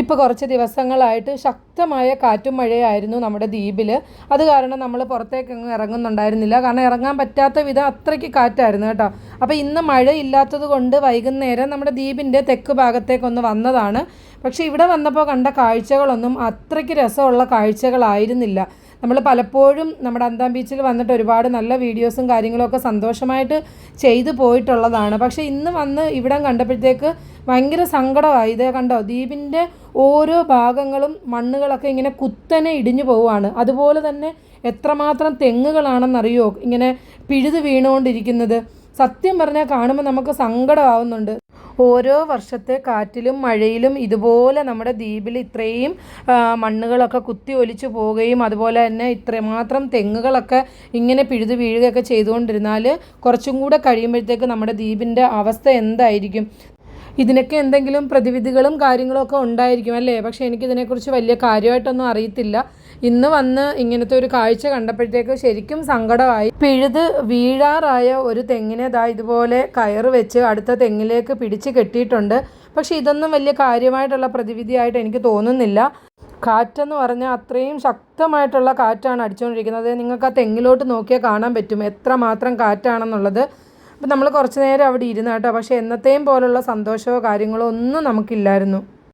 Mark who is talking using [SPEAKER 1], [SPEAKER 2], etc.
[SPEAKER 1] ഇപ്പോൾ കുറച്ച് ദിവസങ്ങളായിട്ട് ശക്തമായ കാറ്റും മഴയായിരുന്നു നമ്മുടെ ദ്വീപിൽ അത് കാരണം നമ്മൾ പുറത്തേക്കൊന്നും ഇറങ്ങുന്നുണ്ടായിരുന്നില്ല. കാരണം ഇറങ്ങാൻ പറ്റാത്ത വിധം അത്രയ്ക്ക് കാറ്റായിരുന്നു കേട്ടോ. അപ്പോൾ ഇന്ന് മഴയില്ലാത്തത് കൊണ്ട് വൈകുന്നേരം നമ്മുടെ ദ്വീപിന്റെ തെക്ക് ഭാഗത്തേക്കൊന്ന് വന്നതാണ്. പക്ഷേ ഇവിടെ വന്നപ്പോൾ കണ്ട കാഴ്ചകളൊന്നും അത്രയ്ക്ക് രസമുള്ള കാഴ്ചകളായിരുന്നില്ല. നമ്മൾ പലപ്പോഴും നമ്മുടെ അന്താം ബീച്ചിൽ വന്നിട്ട് ഒരുപാട് നല്ല വീഡിയോസും കാര്യങ്ങളൊക്കെ സന്തോഷമായിട്ട് ചെയ്തു പോയിട്ടുള്ളതാണ്. പക്ഷേ ഇന്ന് വന്ന് ഇവിടം കണ്ടപ്പോഴത്തേക്ക് ഭയങ്കര സങ്കടമായി. ഇതേ കണ്ടോ? ദ്വീപിന്റെ ഓരോ ഭാഗങ്ങളും മണ്ണുകളൊക്കെ ഇങ്ങനെ കുത്തനെ ഇടിഞ്ഞു പോവുകയാണ്. അതുപോലെ തന്നെ എത്രമാത്രം തെങ്ങുകളാണെന്നറിയോ? ഇങ്ങനെ പിഴുത് വീണുകൊണ്ടിരിക്കുന്നത്. സത്യം പറഞ്ഞാൽ കാണുമ്പോൾ നമുക്ക് സങ്കടമാവുന്നുണ്ട്. ഓരോ വർഷത്തെ കാറ്റിലും മഴയിലും ഇതുപോലെ നമ്മുടെ ദ്വീപിൽ ഇത്രയും മണ്ണുകളൊക്കെ കുത്തി ഒലിച്ചു പോവുകയും അതുപോലെ തന്നെ ഇത്രമാത്രം തെങ്ങുകളൊക്കെ ഇങ്ങനെ പിഴുതു വീഴുകയൊക്കെ ചെയ്തുകൊണ്ടിരുന്നാൽ കുറച്ചും കൂടെ കഴിയുമ്പോഴത്തേക്ക് നമ്മുടെ ദ്വീപിന്റെ അവസ്ഥ എന്തായിരിക്കും? ഇതിനൊക്കെ എന്തെങ്കിലും പ്രതിവിധികളും കാര്യങ്ങളും ഒക്കെ ഉണ്ടായിരിക്കും അല്ലേ? പക്ഷേ എനിക്കിതിനെക്കുറിച്ച് വലിയ കാര്യമായിട്ടൊന്നും അറിയത്തില്ല. ഇന്ന് വന്ന് ഇങ്ങനത്തെ ഒരു കാഴ്ച കണ്ടപ്പോഴത്തേക്ക് ശരിക്കും സങ്കടമായി. പിഴുത് വീഴാറായ ഒരു തെങ്ങിനെ ദാ ഇതുപോലെ കയറ് വെച്ച് അടുത്ത തെങ്ങിലേക്ക് പിടിച്ച് കെട്ടിയിട്ടുണ്ട്. പക്ഷേ ഇതൊന്നും വലിയ കാര്യമായിട്ടുള്ള പ്രതിവിധിയായിട്ട് എനിക്ക് തോന്നുന്നില്ല. കാറ്റെന്ന് പറഞ്ഞാൽ അത്രയും ശക്തമായിട്ടുള്ള കാറ്റാണ് അടിച്ചുകൊണ്ടിരിക്കുന്നത്. നിങ്ങൾക്ക് ആ തെങ്ങിലോട്ട് നോക്കിയാൽ കാണാൻ പറ്റും എത്രമാത്രം കാറ്റാണെന്നുള്ളത്. അപ്പം നമ്മൾ കുറച്ച് നേരം അവിടെ ഇരുന്ന് കേട്ടോ. പക്ഷേ എന്നത്തെയും പോലുള്ള സന്തോഷമോ കാര്യങ്ങളോ ഒന്നും നമുക്കില്ലായിരുന്നു.